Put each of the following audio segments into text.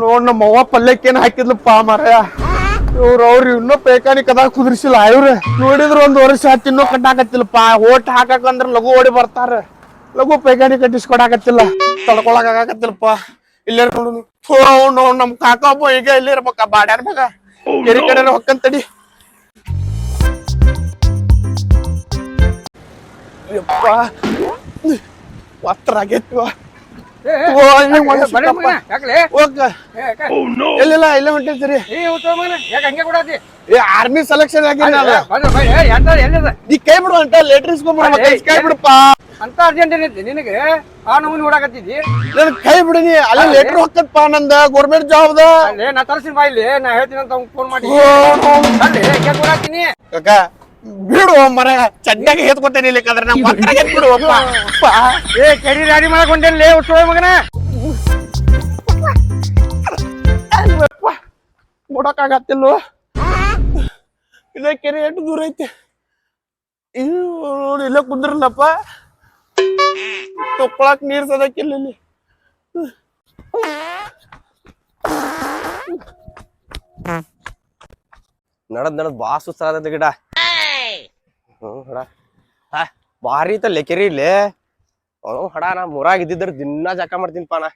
ನೋಡ್ ನಮ್ಮ ಅವ್ವ ಹಾಕಿದ್ಲು ಹಾಕಿದ್ಲಪ್ಪ ಮಾರಾಯ. ಇವ್ರ ಅವ್ರು ಇನ್ನೂ ಪೇಕಾನಿ ಕದ ಕುದ್ರಿಸಿಲ್ಲ, ಇವ್ರ. ನೋಡಿದ್ರ ಒಂದ್ ವರ್ಷ ತಿನ್ನೋ ಇನ್ನೂ ಕಟ್ಟಾಕತ್ತಿಲ್ಲಪ್ಪ. ಓಟ್ ಅಂದ್ರೆ ಲಘು ಓಡಿ ಬರ್ತಾರ. ಲಘು ಪೇಕಾನಿ ಕಟ್ಟಿಸ್ಕೊಡಾಕತ್ತಿಲ್ಲ. ತಡ್ಕೊಳಕ್ ಆಗಾಕತ್ತಿಲ್ಲಪ್ಪ ಇಲ್ಲೇ ನೋಡು ನಮ್ ಕಾಕ ಈಗ ಇಲ್ಲೇ ಇರ್ಬೇಕ ಬಾಡ್ಯಾರ ಮಗ ಕೆರೆ ಕಡೆ ಹೊಕ್ಕಂತಡಿ ಒತ್ತರ ಆಗೈತಿ ಎಲ್ಲಿಲ್ಲ ಇಲ್ಲೇ ಹೊಂಟಿರ್ತೀರಿ ಏ ಉತ್ತಮ ಮಗನ ಯಾಕೆ ಹಂಗೆ ಕೊಡತಿ? ಏ ಆರ್ಮಿ ಸೆಲೆಕ್ಷನ್ ಎಲ್ಲಿದ? ನೀ ಕೈ ಬಿಡು ಅಂತ ಲೆಟರ್ ಇಸ್ಕೊಂಡ್ಬಿಡ ಏಯ್, ಕೈ ಬಿಡಪ್ಪ. ಅಂತ ಅರ್ಜೆಂಟ್ ಏನೈತಿ ನಿನಗೆ ಆ ನಮೂನಿ ಓಡಾಕತ್ತಿದ್ದಿ? ನನ್ ಕೈ ಬಿಡಿನಿ ಅಲ್ಲ ಅಲ್ಲಿ? ಲೆಟರ್ ಹೊಕ್ಕತ್ಪ ನಂದ ಗೌರ್ಮೆಂಟ್ ಜಾಬ್ ಅಲ್ಲೇ ನಾ ತರ್ಸಿನ ಬಾ ಇಲ್ಲಿ ನಾ ಹೇಳ್ತೀನಿ ಅಂತ ಫೋನ್ ಮಾಡಿ. ಓ, ಬಿಡು ಮರ ಚಡ್ಡಾಗ ಎತ್ಕೊತೇನೆ ಇಲ್ಲಿಕಂದ್ರೆ ನಮ್ಮ ಪತ್ರ ಬಿಡು ಅಪ್ಪ. ಅಪ್ಪ. ಏ ಕೆಡಿ ರಾಡಿ ಮಾಡಕ್ ಹೊಂಟೇನ್ಲೇ ಉತ್ಸವ ಮಗನ. ಬಿಡಕ್ಕಾಗತ್ತಿಲ್ವ ಇದ ಕೆರೆ ಎಷ್ಟು ದೂರ ಐತೆ? ಇದು ನೋಡಿ ಇಲ್ಲೇ ಕುಂದ್ರಲ್ಲಪ್ಪ. ತೊಕೊಳಕ್ ನೀರ್ ಸದಕ್ಕಿಲ್ಲ ಇಲ್ಲಿ ನಡದ್ ನಡದ್ ಬಾಸು ಸುಸ್ತಾದ ಗಿಡ. ಭಾರಿ ಐತಲ್ಲ ಕೆರಿ ಇಲ್ಲಿ. ಅವನು ಹಡ ನಾ ಮೂರಾಗ ಇದ್ದಿದ್ರ ದಿನ ಜಕ ಮಾಡ್ತೀನಿಪ್ಪ ನಾ.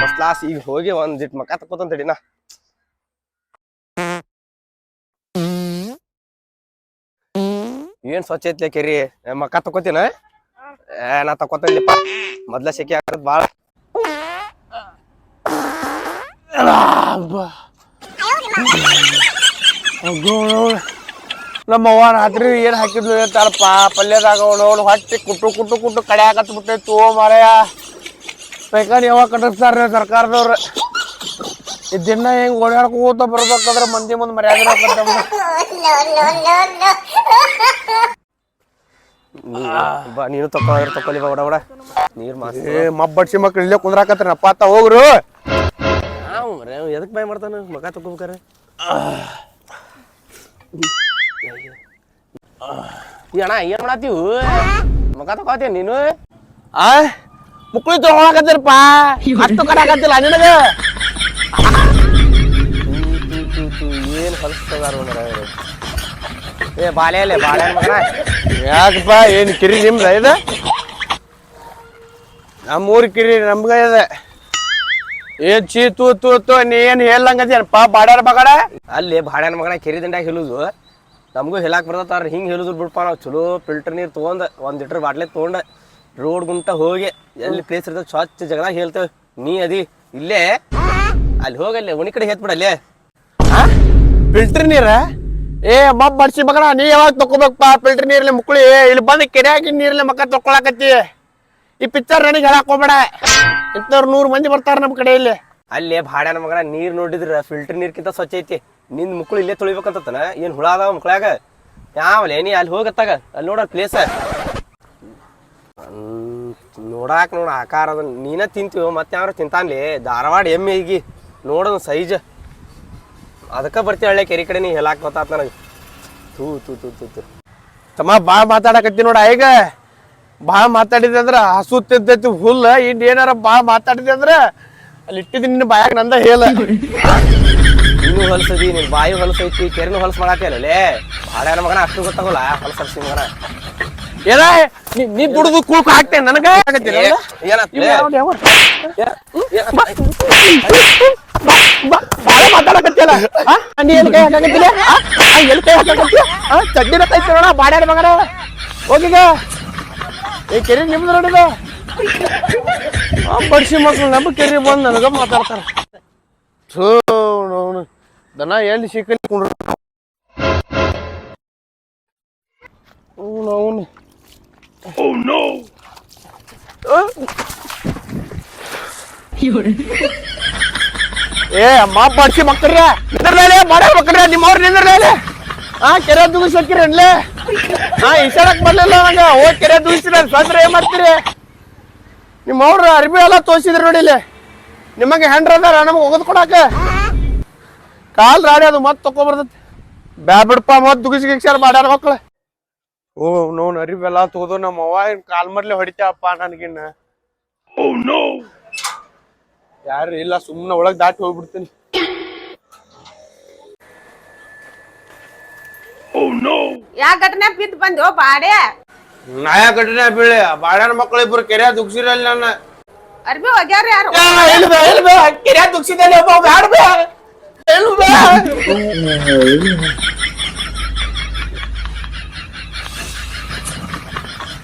ಫಸ್ಟ್ ಕ್ಲಾಸ್ ಈಗ ಹೋಗಿ ಒಂದ್ ಜಿಟ್ ಮಕ ತಕೋತಂತ ತಡಿ ನಾ. ಏನ್ ಸ್ವಚ್ಛ ಐತ್ಲೆ ಕೆರಿ ಮಕ ತಕೋತೀನ ಏ ನಾ ತಕೋತೇನಿಪ್ಪ ಮೊದ್ಲ ಸೆಕೆ ಆಗದ್ ಬಾಳ. ನಮ್ಮ ಅವ್ವ ರಾತ್ರಿ ಏನ್ ಹಾಕಿದ್ಲು ಹೇಳ್ತಾರಪ್ಪ ಪಲ್ಯದಾಗ ಅವಳು ಹೊಟ್ಟೆ ಕುಟ್ಟು ಕುಟ್ಟು ಕುಟ್ಟು ಕಡೆ ಹಾಕತ್ ಬಿಟ್ಟೈತು ಓ ಮಾರಾಯ. ಬೇಕಾದ್ರೆ ಯಾವಾಗ ಕಟ್ಟಿಸ್ತಾರ ಸರ್ಕಾರದವ್ರ? ಈ ದಿನ ಹೆಂಗ್ ಓಡಾಡ್ಕೋತ ಬರ್ಬೇಕಾದ್ರೆ ಮಂದಿ ಮುಂದೆ ಮರ್ಯಾದೆ ಬಾ ನೀನು ತಪ್ಪ ತಕೊಳ್ಳಿ ಬಾ ಒಡ ನೀರು ನೀರ್ ಮಾಸ್ ಏ ಮಬ್ಬಡ್ಸಿ ಮಕ್ಳು ಇಲ್ಲೇ ಕುಂದ್ರಾಕತ್ರ ಅಪ್ಪ ಅತ್ತ ಹೋಗ್ರು. ಎದಕ್ ಬಾಯ್ ಮಾಡ್ತಾನ? ಮಗ ತಗೋಬೇಕಾರೆ ಈ ಅಣ್ಣ ಏನ್ ಮಾಡತ್ತೀವು ಮುಖ ತಗೋತೀಯ ನೀನು ಆ ಮುಕ್ಳಿ ತಗೊಳಕತ್ತಿರಪ್ಪ ಹತ್ತು ಕಡಾಕತ್ತಿಲ್ಲ ನಿನಗ ಏನ್ ಕಲಿಸ್ತದಾರ ಏ ಬಾಳೆ ಅಲ್ಲೇ ಬಾಳೆ ಮಗನ ಯಾಕಪ್ಪ ಏನ್ ಕಿರಿ ನಿಮ್ದ ಇದ ನಮ್ಮೂರ್ ಕಿರಿ ನಮ್ಗ ಇದೆ ಏನ್ ಚೀ ತೂ ತೂ ತೂ ನೀ ಏನ್ ಹೇಳಂಗದೇನಪ್ಪ ಬಾಡ್ಯಾರ ಬಗಾಡ ಅಲ್ಲಿ ಬಾಳೆನ ಮಗನ ಕಿರಿ ದಂಡ್ಯಾಗ ಹೇಳುದು ನಮಗೂ ಹೇಳಕ್ ಬರ್ತತಾರ ಹಿಂಗ್ ಹೇಳಿದ್ರು ಬಿಡ್ಪ, ನಾವು ಚಲೋ ಫಿಲ್ಟರ್ ನೀರ್ ತಗೊಂಡ್ ಒಂದ್ ಲೀಟರ್ ಬಾಟ್ಲೆ ತಗೊಂಡ್ ರೋಡ್ ಗುಂಟ ಹೋಗಿ ಎಲ್ಲಿ ಪ್ಲೇಸ್ ಇರ್ತದೆ ಸ್ವಚ್ಛ ಜಗದಾಗ ಹೇಳ್ತೇವೆ. ನೀ ಅದಿ, ಇಲ್ಲೇ, ಅಲ್ಲಿ ಹೋಗಲ್ಲೇ ಉಣಿ ಕಡೆ ಹೇತ್ ಬಿಡಲ್ಲೇ ಫಿಲ್ಟರ್ ನೀರ? ಏ, ಮಬ್ ಬಡ್ಸಿ ಮಗನ, ನೀ ಯಾವಾಗ ತಗೋಬೇಕಪ್ಪ ಫಿಲ್ಟರ್ ನೀರ್ಲಿ ಮುಕ್ಳಿ ಇಲ್ಲಿ ಬಂದು ಕೆರೆಯಾಗಿ ನೀರ್ಲಿ ಮಕ್ಕ ತಕೊಳಕತ್ತಿ ಈ ಪಿಕ್ಚರ್ ನನಗೆ ಹೇಳಕ್ ಹೋಗ್ಬೇಡ. ಇಂಥವ್ರು ನೂರು ಮಂದಿ ಬರ್ತಾರ ನಮ್ ಕಡೆ ಇಲ್ಲಿ ಅಲ್ಲೇ ಭಾಡ್ಯಾನ ಮಗನ, ನೀರ್ ನೋಡಿದ್ರ ಫಿಲ್ಟರ್ ನೀರ್ಕಿಂತ ಸ್ವಚ್ಛ ಐತಿ. ನಿನ್ ಮುಕ್ಳು ಇಲ್ಲೇ ತೊಳಿಬೇಕಂತತನ ಏನು ಹುಳ ಅದಾವ ಮುಕ್ಳಾಗ ಯಾವಲ್ಲ ನೀ ಅಲ್ಲಿ ಹೋಗತ್ತಾಗ? ಅಲ್ಲಿ ನೋಡ ಪ್ಲೇಸ್ ನೋಡಾಕ ನೋಡ ಆಕಾರ ಅದ ನೀನ ತಿಂತೀವಿ ಮತ್ತೆ ಯಾರು ತಿಂತಾನ್ಲಿ? ಧಾರವಾಡ ಎಮ್ಮೆ ಈಗಿ. ನೋಡೋದು ಸೈಜ್. ಅದಕ್ಕ ಬರ್ತೀವಿ ಹಳ್ಳಿ ಕೆರೆ ಕಡೆ ನೀ ಹೇಳಾಕ್ ಗೊತ್ತಾತ್ ನನಗೆ. ತೂ ತೂ ತೂ ತೂ ತೂ ತಮ್ಮ ಭಾಳ ಮಾತಾಡಕತ್ತಿ ನೋಡ ಈಗ. ಭಾಳ ಮಾತಾಡಿದೆ ಅಂದ್ರ ಹಸು ತಿಂತೈತಿ ಹುಲ್ಲ. ಇನ್ ಏನಾರ ಭಾಳ ಮಾತಾಡಿದೆ ಅಂದ್ರ ಅಲ್ಲಿ ಇಟ್ಟಿದ್ದೀನಿ ನಿನ್ನ ಬಾಯಾಗ ನಂದ ಹೇಳ ನೀನು ಹೊಲಸದಿ ನಿನ್ ಬಾಯಿ ಹೊಲಸೈತಿ ಕೆರೆನು ಹೊಲಸ ಮಾಡತ್ತೇನಲ್ಲೇ ಬಾಳೆ ಮಗನ ಅಷ್ಟು ಗೊತ್ತಾಗಲ್ಲ ಹೊಲಸರ್ಸಿ ಮಗನ. ಏನ ನೀ- ನೀ ದುಡ್ದು ಕೂಳ್ಕ ಹಾಕ್ತೇನೆ ನನಗೆ? ಬಾಳ ಎಲ್ಲಿ ಕೈ ಹಾಕಕತ್ತಿಲ್ಲ ಎಲ್ಲಿ ಕೈ ಹಾಕಕತ್ತಿ? ಚಡ್ಡಿನ ಬಾಡ್ಯಾರ ಮಗನ. ಹೋಗಿಗ ಏ ಕೆರೆ ನಿಮ್ದು ನೋಡಿದ ಆ ಬಡ್ಸಿ ಮಕ್ಳು ನಮ್ಮ ಕೆರೆ ಬಂದು ನನಗ ಮಾತಾಡ್ತಾರ. ಥೂ ದನ ಎಲ್ಲಿ ಸಿಕ್ಕಲಿ ಕುಂಡ್ರ ಅವನು ಏ ಅಮ್ಮ ಮಾಡಿಸಿ ಮಕ್ಕಳ್ರೆ ನಿಂದ್ರಲೇ ಮಾಡ ಮಕ್ಕಳ್ರ ನಿಮ್ಮವ್ರು ನಿಂದ್ರಲೇ ಹಾ ಕೆರೆ ದುಗಿಸ್ ಹಾಕಿರನ್ಲೇ ಹಾ ಇಸಾಡಕ್ ಬರ್ಲಿಲ್ಲ ನಂಗ. ಹೋಗಿ ಕೆರೆ ದುಗಿಸಿರ ಸಂದ್ರೆ ಏನ್ ಮಾಡ್ತೀರಿ? ನಿಮ್ಮವ್ರ ಅರ್ಬಿ ಎಲ್ಲ ತೋರಿಸಿದ್ರು ನೋಡಿ ಇಲ್ಲಿ. ನಿಮಗೆ ಹೆಂಡ್ರ ಅದಾರ ನಮಗೆ ಒಗದ್ ಕೊಡಾಕ ಕಾಲ್ ರಾಡಿ ಅದು ಮತ್ ತಕೊಬರ್ತೈತಿ. ಬ್ಯಾ ಬಿಡಪ್ಪ ಮತ್ ದುಗಿಸಿ ಗಿಗ್ಸಾರ ಮಾಡ್ಯಾರ ಮಕ್ಕಳ ಓ ನೋನ್ ಅರಿವೆಲ್ಲ ತೋದು ತಗೋದು ನಮ್ಮ ಅವ್ವ ಏನ್ ಕಾಲ್ ಮರ್ಲೆ ಹೊಡಿತಾವಪ್ಪ ನನಗಿನ್ನ. ಯಾರು ಇಲ್ಲ ಸುಮ್ಮನೆ ಒಳಗ್ ದಾಟಿ ಹೋಗ್ಬಿಡ್ತೀನಿ. ಯಾ ಘಟನೆ ಬಿದ್ದು ಬಂದು ಬಾಡೆ? ನಾಯ ಕಟ್ಟಿನ ಬೀಳಿ? ಬಾಡ್ಯಾನ ಮಕ್ಳು ಇಬ್ರು ಕೆರೆ ದುಗ್ಸಿರಲ್ಲ ನನ್ನ. ಅರ್ಬಿ ಹೋಗ್ಯಾರ ಯಾರು? ಎಲ್ಲಿ ಬೇ ಇಲ್ಲ ಬೇ ಕೆರೆ ದುಗ್ಸಿದಲ್ಲಿ ಒಬ್ಬ ಬ್ಯಾಡ ಬೇ ಎಲ್ಲಿ ಬೇ